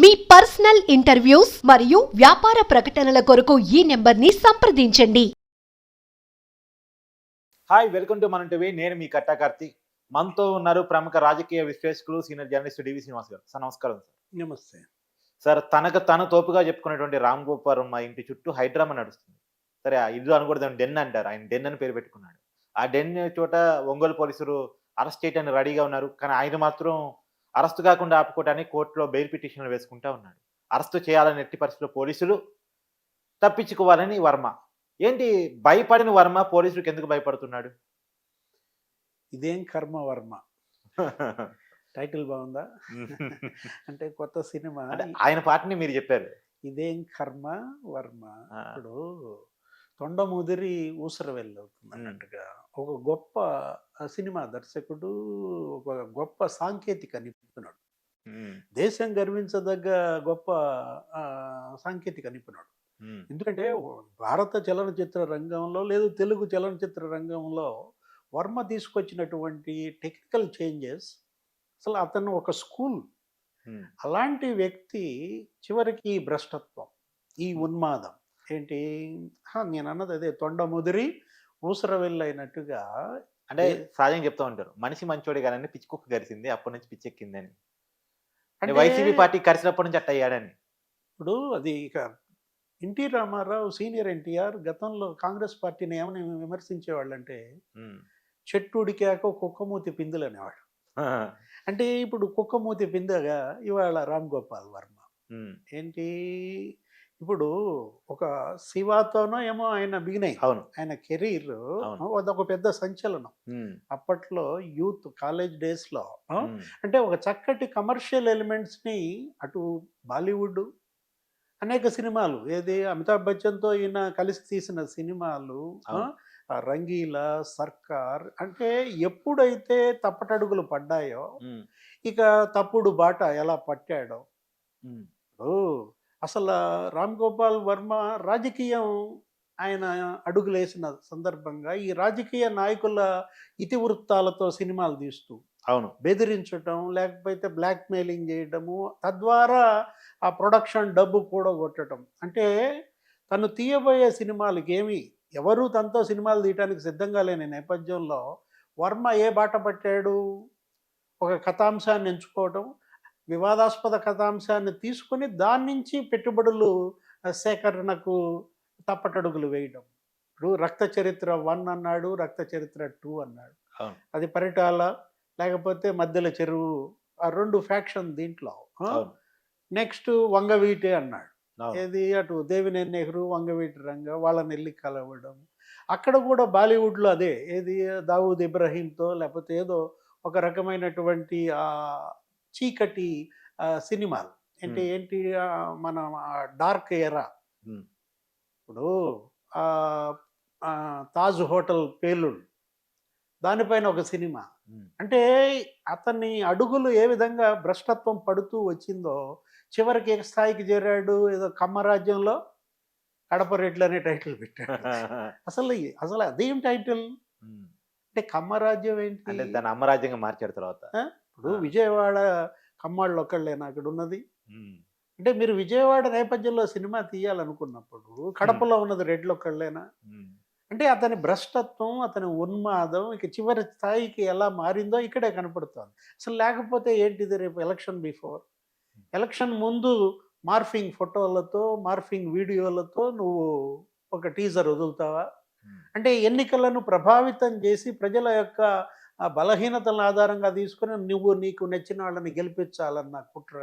మీ personal interviews మరియు వ్యాపార ప్రకటనల కొరకు ఈ నెంబర్ని సంప్రదించండి. Hi welcome to Mana TV నేను మీ కట్టా కార్తీక్ మనతో ఉన్నారు ప్రముఖ రాజకీయ విశ్లేషకులు సీనియర్ జర్నలిస్ట్ డివి శ్రీనివాస్ గారు. సార్ నమస్కారం సార్. నమస్తే. సార్ తనకు తను తోపుగా చెప్పుకునేటువంటి రామ్ గోపాల్ మా ఇంటి చుట్టూ హైడ్రామా నడుస్తుంది. సరే ఆ ఇల్లు అనకూడదు డెన్ అంటారు. ఆయన డెన్ అని పేరు పెట్టుకున్నాడు. ఆ డెన్ చోట ఒంగోలు పోలీసులు అరెస్ట్ చేయడానికి రెడీగా ఉన్నారు. కానీ ఆయన మాత్రం అరెస్ట్ కాకుండా ఆపుకోవడానికి కోర్టులో బెయిల్ పిటిషన్లు వేసుకుంటా ఉన్నాడు. అరెస్ట్ చేయాలని ఎట్టి పరిస్థితుల్లో పోలీసులు తప్పించుకోవాలని వర్మ. ఏంటి భయపడిన వర్మ? పోలీసులకు ఎందుకు భయపడుతున్నాడు? ఇదేం కర్మ వర్మ? టైటిల్ బాగుందా? అంటే కొత్త సినిమా. ఆయన పాటని మీరు చెప్పారు. ఇదేం కర్మ వర్మ. ఇప్పుడు తొండముదిరి ఊసర వెళ్ళవుతుంది అన్నట్టుగా ఒక గొప్ప సినిమా దర్శకుడు ఒక గొప్ప సాంకేతిక నిపుణుడు దేశం గర్వించదగ్గ గొప్ప సాంకేతిక నిపుణుడు. ఎందుకంటే భారత చలనచిత్ర రంగంలో లేదు తెలుగు చలనచిత్ర రంగంలో వర్మ తీసుకొచ్చినటువంటి టెక్నికల్ చేంజెస్ అసలు అతను ఒక స్కూల్. అలాంటి వ్యక్తి చివరికి ఈ భ్రష్టత్వం ఈ ఉన్మాదం. ఏంటి? హా, నేను అన్నది అదే తొండ ముదిరి ఊసర వెళ్ళైనట్టుగా అంటే సహజంగా చెప్తా ఉంటారు. మనిషి మంచోడే కానీ పిచ్చి కుక్క కరిసింది అప్పటి నుంచి పిచ్చి ఎక్కిందని అంటే అంటే వైసీపీ పార్టీ కరిసినప్పటి నుంచి అట్ట అయ్యాడని ఇప్పుడు అది ఇక ఎన్టీ రామారావు సీనియర్ ఎన్టీఆర్ గతంలో కాంగ్రెస్ పార్టీని ఏమని విమర్శించేవాళ్ళంటే చెట్టు ఉడికాక కుక్కమూతి పిందులు అనేవాడు అంటే ఇప్పుడు కుక్కమూతి పిందగా ఇవాళ రామ్ గోపాల్ వర్మ. ఏంటి? ఇప్పుడు ఒక శివాతోనో ఏమో ఆయన బిగిన్. అయింది అవును. ఆయన కెరీర్. అదొక పెద్ద సంచలనం. అప్పట్లో యూత్ కాలేజ్ డేస్లో అంటే ఒక చక్కటి కమర్షియల్ ఎలిమెంట్స్ని అటు బాలీవుడ్ అనేక సినిమాలు. ఏది అమితాబ్ బచ్చన్తో ఈయన కలిసి తీసిన సినిమాలు రంగీలా సర్కార్ అంటే ఎప్పుడైతే తప్పటడుగులు పడ్డాయో ఇక తప్పుడు బాట ఎలా పట్టాడో ఓ అసలు రామ్ గోపాల్ వర్మ రాజకీయం ఆయన అడుగులేసిన సందర్భంగా ఈ రాజకీయ నాయకుల ఇతివృత్తాలతో సినిమాలు తీస్తూ అవును. బెదిరించటం లేకపోతే బ్లాక్మెయిలింగ్ చేయడము తద్వారా ఆ ప్రొడక్షన్ డబ్బు కూడా కొట్టడం అంటే తను తీయబోయే సినిమాలకి ఏమి ఎవరు తనతో సినిమాలు తీయడానికి సిద్ధంగా లేని నేపథ్యంలో వర్మ ఏ బాట పట్టాడు? ఒక కథాంశాన్ని ఎంచుకోవడం వివాదాస్పద కథాంశాన్ని తీసుకొని దాని నుంచి పెట్టుబడులు సేకరణకు తప్పటడుగులు వేయడం. ఇప్పుడు రక్త చరిత్ర వన్ అన్నాడు రక్త చరిత్ర టూ అన్నాడు. అది పరిటాల లేకపోతే మధ్యల చెరువు ఆ రెండు ఫ్యాక్షన్ దీంట్లో. నెక్స్ట్ వంగవీటి అన్నాడు. ఏది అటు దేవినేని నెహ్రూ వంగవీటి రంగ వాళ్ళని వెళ్ళి కలవడం. అక్కడ కూడా బాలీవుడ్లో అదే. ఏది దావూద్ ఇబ్రహీంతో లేకపోతే ఏదో ఒక రకమైనటువంటి ఆ చీకటి సినిమాలు. ఏంటి Hmm. ఏంటి మన డార్క్ ఎరా. ఇప్పుడు తాజ్ హోటల్ పేలుడు. దానిపైన ఒక సినిమా. అంటే అతని అడుగులు ఏ విధంగా భ్రష్టత్వం పడుతూ వచ్చిందో చివరికి ఏ స్థాయికి చేరాడు ఏదో కమ్మరాజ్యంలో కడప రెడ్లు అనే టైటిల్ పెట్టాడు. అసలు అసలు అదేం టైటిల్. అంటే కమ్మరాజ్యం ఏంటి? అంటే దాన్ని అమ్మరాజ్యంగా మార్చాడు తర్వాత. ఇప్పుడు విజయవాడ కమ్మాళ్ళు ఒక్కళ్ళేనా అక్కడ ఉన్నది. అంటే మీరు విజయవాడ నేపథ్యంలో సినిమా తీయాలనుకున్నప్పుడు కడపలో ఉన్నది రెడ్లు ఒక్కళ్ళేనా? అంటే అతని భ్రష్టత్వం అతని ఉన్మాదం ఇక చివరి స్థాయికి ఎలా మారిందో ఇక్కడే కనపడుతోంది. అసలు లేకపోతే ఏంటిది రేపు ఎలక్షన్ బిఫోర్? ఎలక్షన్ ముందు మార్ఫింగ్ ఫోటోలతో మార్ఫింగ్ వీడియోలతో నువ్వు ఒక టీజర్ వదులుతావా. అంటే ఎన్నికలను ప్రభావితం చేసి ప్రజల యొక్క ఆ బలహీనతలను ఆధారంగా తీసుకుని నువ్వు నీకు నచ్చిన వాళ్ళని గెలిపించాలన్న కుట్ర.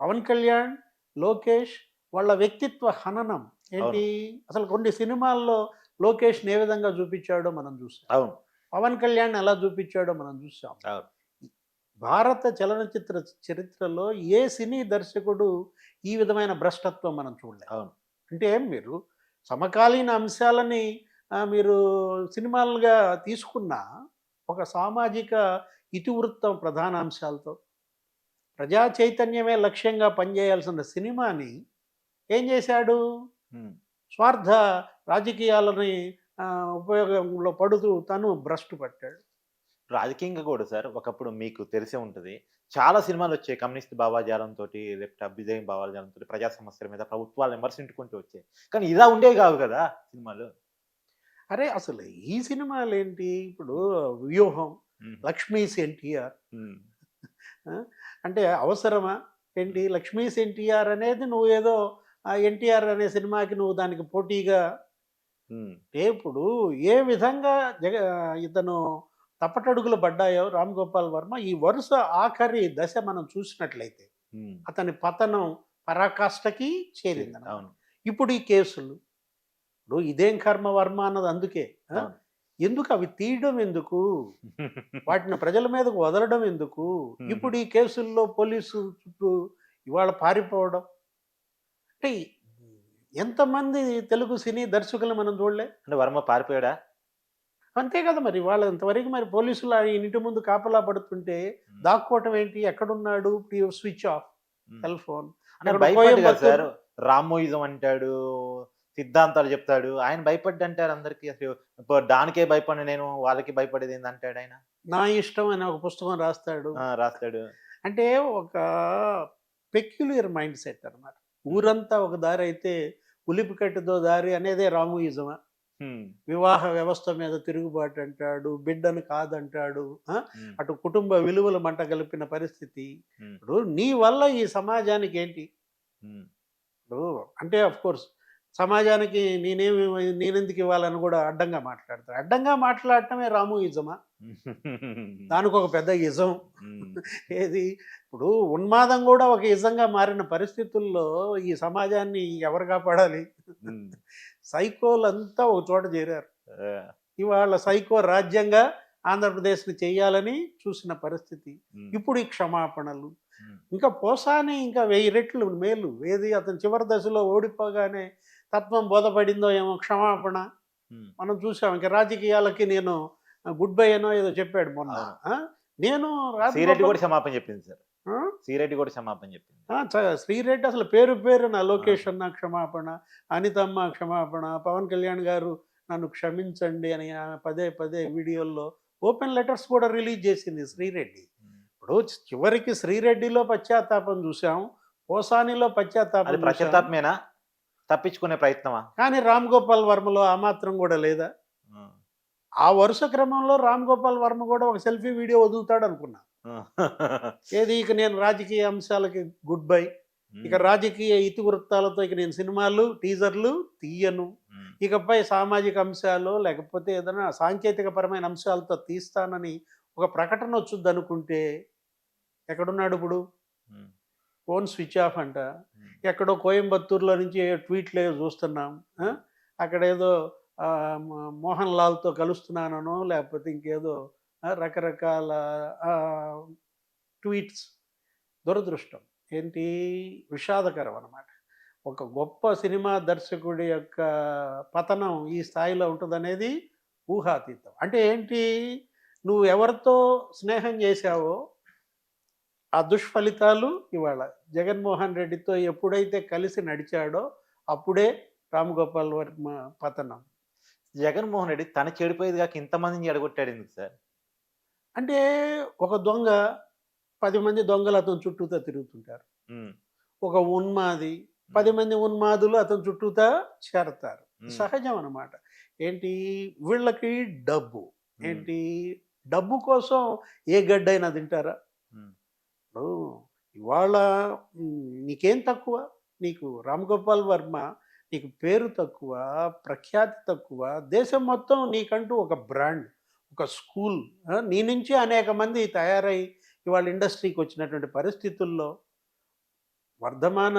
పవన్ కళ్యాణ్ లోకేష్ వాళ్ళ వ్యక్తిత్వ హననం. ఏంటి? అసలు కొన్ని సినిమాల్లో లోకేష్ని ఏ విధంగా చూపించాడో మనం చూసాం అవును. పవన్ కళ్యాణ్ ఎలా చూపించాడో మనం చూసాం అవును. భారత చలనచిత్ర చరిత్రలో ఏ సినీ దర్శకుడు ఈ విధమైన భ్రష్టత్వం మనం చూడలేదు. అవును. అంటే మీరు సమకాలీన అంశాలని మీరు సినిమాలుగా తీసుకున్న ఒక సామాజిక ఇతివృత్తం ప్రధాన అంశాలతో ప్రజా చైతన్యమే లక్ష్యంగా పనిచేయాల్సిన సినిమాని ఏం చేశాడు? స్వార్థ రాజకీయాలని ఉపయోగంలో పడుతూ తను భ్రష్టు పట్టాడు. రాజకీయంగా కూడా సార్ ఒకప్పుడు మీకు తెలిసే ఉంటుంది. చాలా సినిమాలు వచ్చాయి. కమ్యూనిస్ట్ భావాజాలంతో లేకపోతే అభ్యుదయం భావాజాలంతో ప్రజా సమస్యల మీద ప్రభుత్వాలు విమర్శించుకుంటూ వచ్చాయి. కానీ ఇలా ఉండేవి కావు కదా సినిమాలు. అరే అసలు ఈ సినిమాలు ఏంటి ఇప్పుడు వ్యూహం లక్ష్మీస్ ఎన్టీఆర్. అంటే అవసరమా? ఏంటి? లక్ష్మీస్ ఎన్టీఆర్ అనేది నువ్వు ఏదో ఎన్టీఆర్ అనే సినిమాకి నువ్వు దానికి పోటీగా. ఇప్పుడు ఏ విధంగా జగ ఇతను తప్పటడుగులు పడ్డాయో రామ్ గోపాల్ వర్మ ఈ వరుస ఆఖరి దశ మనం చూసినట్లయితే. అతని పతనం పరాకాష్ఠకి చేరింది. అవును. ఇప్పుడు ఈ కేసులు. ఇప్పుడు ఇదేం కర్మ వర్మ అన్నది అందుకే. ఎందుకు అవి తీయడం ఎందుకు? వాటిని ప్రజల మీదకు వదలడం ఎందుకు. ఇప్పుడు ఈ కేసుల్లో పోలీసు చుట్టూ ఇవాళ పారిపోవడం. అంటే ఎంతమంది తెలుగు సినీ దర్శకులు మనం చూడలే? అంటే వర్మ పారిపోయాడా? అంతే కదా మరి వాళ్ళ ఇంతవరకు మరి పోలీసులు ఇంటి ముందు కాపలా పడుతుంటే దాక్కోవటం ఏంటి? ఎక్కడున్నాడు? Switch off. Cell phone. రామోయిజం అంటాడు సిద్ధాంతాలు చెప్తాడు. ఆయన భయపడ్డు అంటారు అందరికి అసలు. దానికే భయపడి నేను వాళ్ళకి భయపడేది ఏంది అంటాడు ఆయన. నా ఇష్టం అనే ఒక పుస్తకం రాస్తాడు. రాస్తాడు. అంటే ఒక పెక్యులియర్ మైండ్ సెట్ అన్నమాట. ఊరంతా ఒక దారి అయితే ఉలిపి కట్టుదో దారి అనేదే రాముయిజమా? వివాహ వ్యవస్థ మీద తిరుగుబాటు అంటాడు బిడ్డను కాదంటాడు అటు కుటుంబ విలువలు మంట కలిపిన పరిస్థితి. ఇప్పుడు నీ వల్ల ఈ సమాజానికి ఏంటి? అంటే అఫ్ కోర్స్ సమాజానికి నేనేమి నేనెందుకు ఇవ్వాలని కూడా అడ్డంగా మాట్లాడతాడు అడ్డంగా మాట్లాడటమే రాము ఇజమా దానికి ఒక పెద్ద ఇజం ఏది? ఇప్పుడు ఉన్మాదం కూడా ఒక ఇజంగా మారిన పరిస్థితుల్లో ఈ సమాజాన్ని ఎవరు కాపాడాలి? సైకోలంతా ఒక చోట చేరారు. ఇవాళ సైకో రాజ్యంగా ఆంధ్రప్రదేశ్ని చేయాలని చూసిన పరిస్థితి. ఇప్పుడు ఈ క్షమాపణలు. ఇంకా పోసాని ఇంకా వెయ్యి రెట్లు మేలు. ఏది? అతను చివరి దశలో ఓడిపోగానే తత్వం బోధపడిందో ఏమో క్షమాపణ మనం చూసాం. ఇంకా రాజకీయాలకి నేను గుడ్ బై అనో ఏదో చెప్పాడు మొన్న? నేను శ్రీరెడ్డి కూడా క్షమాపణ చెప్పింది సార్? శ్రీరెడ్డి కూడా క్షమాపణ చెప్పింది. శ్రీరెడ్డి అసలు పేరు పేరు నా లోకేష్ అన్న క్షమాపణ అనితమ్మ క్షమాపణ పవన్ కళ్యాణ్ గారు నన్ను క్షమించండి అని పదే పదే వీడియోల్లో ఓపెన్ లెటర్స్ కూడా రిలీజ్ చేసింది శ్రీరెడ్డి. ఇప్పుడు చివరికి శ్రీరెడ్డిలో పశ్చాత్తాపం చూసాం పోసానిలో పశ్చాత్తాపం. పశ్చాత్తాపమేనా తప్పించుకునే ప్రయత్నమా? కానీ రామ్ గోపాల్ వర్మలో ఆ మాత్రం కూడా లేదా? ఆ. వరుస క్రమంలో రామ్ గోపాల్ వర్మ కూడా ఒక సెల్ఫీ వీడియో వదులుతాడు అనుకున్నా. ఏది ఇక నేను రాజకీయ అంశాలకి గుడ్ బై. ఇక రాజకీయ ఇతివృత్తాలతో ఇక నేను సినిమాలు టీజర్లు తీయను. ఇకపై సామాజిక అంశాలు లేకపోతే ఏదైనా సాంకేతిక పరమైన అంశాలతో తీస్తానని ఒక ప్రకటన వచ్చుద్ది అనుకుంటే ఎక్కడున్నాడు ఇప్పుడు? ఫోన్ స్విచ్ ఆఫ్ అంట. ఎక్కడో కోయంబత్తూరులో నుంచి ట్వీట్లు చూస్తున్నాం? అక్కడ ఏదో మోహన్ లాల్తో కలుస్తున్నానో లేకపోతే ఇంకేదో రకరకాల ట్వీట్స్. దురదృష్టం. ఏంటి? విషాదకరం అన్నమాట. ఒక గొప్ప సినిమా దర్శకుడి యొక్క పతనం ఈ స్థాయిలో ఉంటుందనేది ఊహాతీతం. అంటే ఏంటి? నువ్వు ఎవరితో స్నేహం చేశావో ఆ దుష్ఫలితాలు ఇవాళ జగన్మోహన్ రెడ్డితో ఎప్పుడైతే కలిసి నడిచాడో అప్పుడే రామ్ గోపాల్ వర్మ పతనం. జగన్మోహన్ రెడ్డి తన చెడిపోయేది కాక ఇంతమందిని ఎడగొట్టాడు ఎందుకు సార్? అంటే ఒక దొంగ పది మంది దొంగలు అతని చుట్టూతా తిరుగుతుంటారు. ఒక ఉన్మాది పది మంది ఉన్మాదులు అతని చుట్టూతా చేరతారు. సహజం అన్నమాట. ఏంటి? వీళ్ళకి డబ్బు. ఏంటి? డబ్బు కోసం ఏ గడ్డైనా తింటారా? ఇప్పుడు ఇవాళ నీకేం తక్కువ? నీకు రామ్గోపాల్ వర్మ నీకు పేరు తక్కువ ప్రఖ్యాతి తక్కువ దేశం మొత్తం నీకంటూ ఒక బ్రాండ్ ఒక స్కూల్ నీ నుంచి అనేక మంది తయారై ఇవాళ ఇండస్ట్రీకి వచ్చినటువంటి పరిస్థితుల్లో వర్ధమాన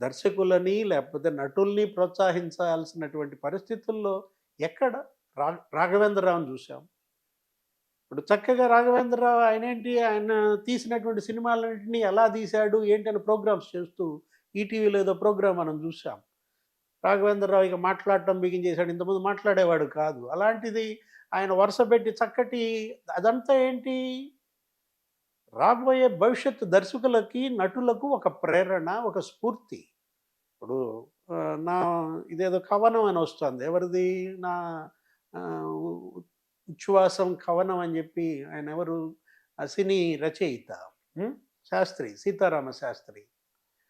దర్శకులని లేకపోతే నటుల్ని ప్రోత్సహించాల్సినటువంటి పరిస్థితుల్లో ఎక్కడ? రా రాఘవేంద్రరావుని చూసాం ఇప్పుడు చక్కగా రాఘవేంద్రరావు ఆయన ఏంటి? ఆయన తీసినటువంటి సినిమాలన్నింటినీ ఎలా తీశాడు? ఏంటని ప్రోగ్రామ్స్ చేస్తూ ఈటీవీలో ఏదో ప్రోగ్రామ్ మనం చూసాం రాఘవేంద్రరావు ఇక మాట్లాడటం బిగించేశాడు ఇంతకుముందు మాట్లాడేవాడు కాదు. అలాంటిది ఆయన వరుస పెట్టి చక్కటి అదంతా ఏంటి? రాబోయే భవిష్యత్తు దర్శకులకి నటులకు ఒక ప్రేరణ ఒక స్ఫూర్తి. ఇప్పుడు నా ఇదేదో కవనం అని వస్తుంది. ఎవరిది? నా ఉచ్ఛ్వాసం కవనం అని చెప్పి ఆయన ఎవరు? ఆ సినీ రచయిత? శాస్త్రి సీతారామ శాస్త్రి.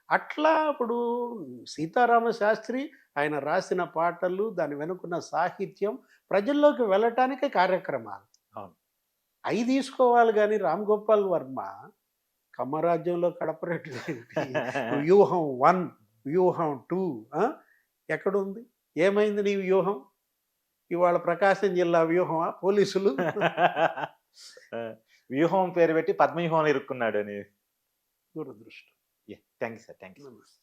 అట్లా ఇప్పుడు సీతారామ శాస్త్రి ఆయన రాసిన పాటలు దాని వెనుకున్న సాహిత్యం ప్రజల్లోకి వెళ్ళటానికి కార్యక్రమాలు. అవి తీసుకోవాలి కానీ రామ్ గోపాల్ వర్మ కమ్మరాజ్యంలో కడపరెడ్డి వ్యూహం వన్ వ్యూహం టూ ఎక్కడుంది? ఏమైంది నీ వ్యూహం? ఇవాళ ప్రకాశం జిల్లా వ్యూహమా? పోలీసులు. వ్యూహం పేరు పెట్టి పద్మవ్యూహంలో ఇరుక్కున్నాడు అని. దురదృష్టం. Thank you sir thank you నమస్తే.